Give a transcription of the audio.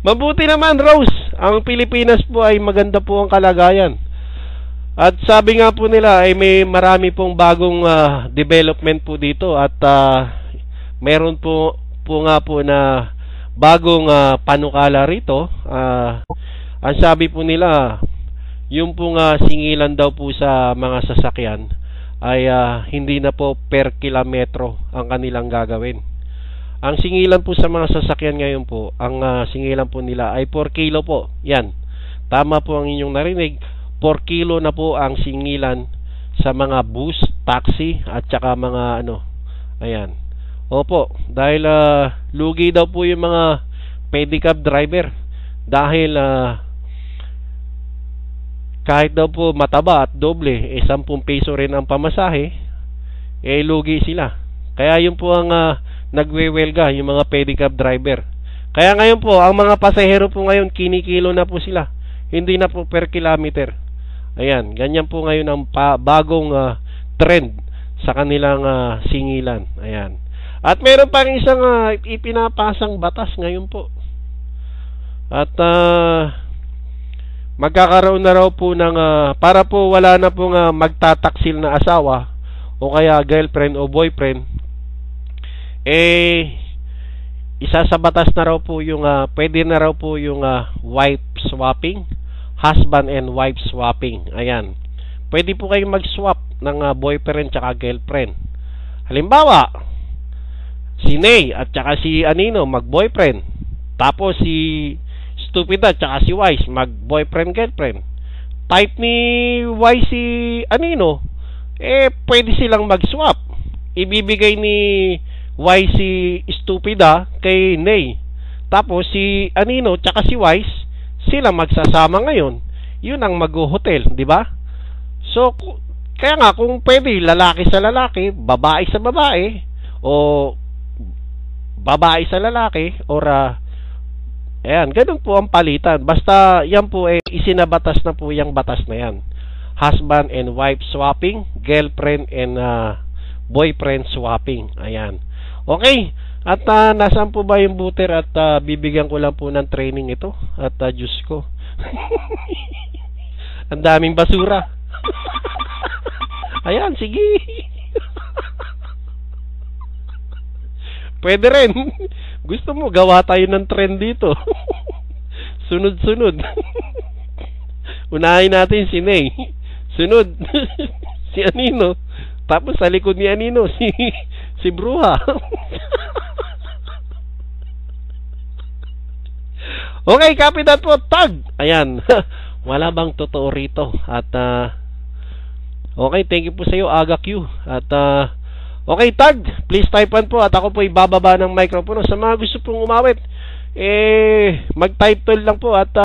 Mabuti naman, Rose. Ang Pilipinas po ay maganda po ang kalagayan. At sabi nga po nila ay may marami pong bagong uh, development po dito at uh, meron po po nga po na bagong uh, panukala rito. Uh, ang sabi po nila, yung pong uh, singilan daw po sa mga sasakyan ay uh, hindi na po per kilometro ang kanilang gagawin. Ang singilan po sa mga sasakyan ngayon po, ang uh, singilan po nila ay 4 kilo po. Yan. Tama po ang inyong narinig. 4 kilo na po ang singilan sa mga bus, taxi at saka mga ano. Ayan. Opo, dahil uh, lugi daw po yung mga pedicab driver dahil uh, kahit daw po mataba at doble, eh 10 peso rin ang pamasahe, eh lugi sila. Kaya yun po ang uh, nagwewelga, yung mga pedicab driver. Kaya ngayon po, ang mga pasahero po ngayon, kinikilo na po sila. Hindi na po per kilometer. Ayan, ganyan po ngayon ang pa- bagong uh, trend sa kanilang uh, singilan. Ayan. At meron pang isang uh, ipinapasang batas ngayon po. At uh, magkakaroon na raw po ng uh, para po wala na pong uh, magtataksil na asawa o kaya girlfriend o boyfriend eh isa sa batas na raw po yung uh, pwede na raw po yung uh, wife swapping husband and wife swapping. Ayan. Pwede po kayong mag-swap ng uh, boyfriend tsaka girlfriend. Halimbawa si Ney at tsaka si Anino mag-boyfriend. Tapos si stupida tsaka si Wise mag boyfriend girlfriend. Type ni Wise si Anino eh pwede silang mag swap ibibigay ni Wise si stupida kay Ney tapos si Anino tsaka si Wise sila magsasama ngayon yun ang mag-hotel di ba so kaya nga kung pwede lalaki sa lalaki babae sa babae o babae sa lalaki or uh, Ayan, ganun po ang palitan. Basta yan po eh, isinabatas na po yung batas na yan. Husband and wife swapping, girlfriend and uh, boyfriend swapping. Ayan. Okay, at uh, nasaan po ba yung buter at uh, bibigyan ko lang po ng training ito. At uh, Diyos ko. ang daming basura. Ayan, sige. Pwede rin. Gusto mo, gawa tayo ng trend dito. Sunod-sunod. Unahin natin si Ney. Sunod, si Anino. Tapos sa likod ni Anino, si, si Bruha. okay, Kapitan po, tag! Ayan. Wala bang totoo rito? At, uh, okay, thank you po sa iyo, Aga Q. At, uh, Okay, tag, please type 1 po at ako po ibababa ng microphone. Sa mga gusto pong umawit, eh, mag-type 12 lang po at uh,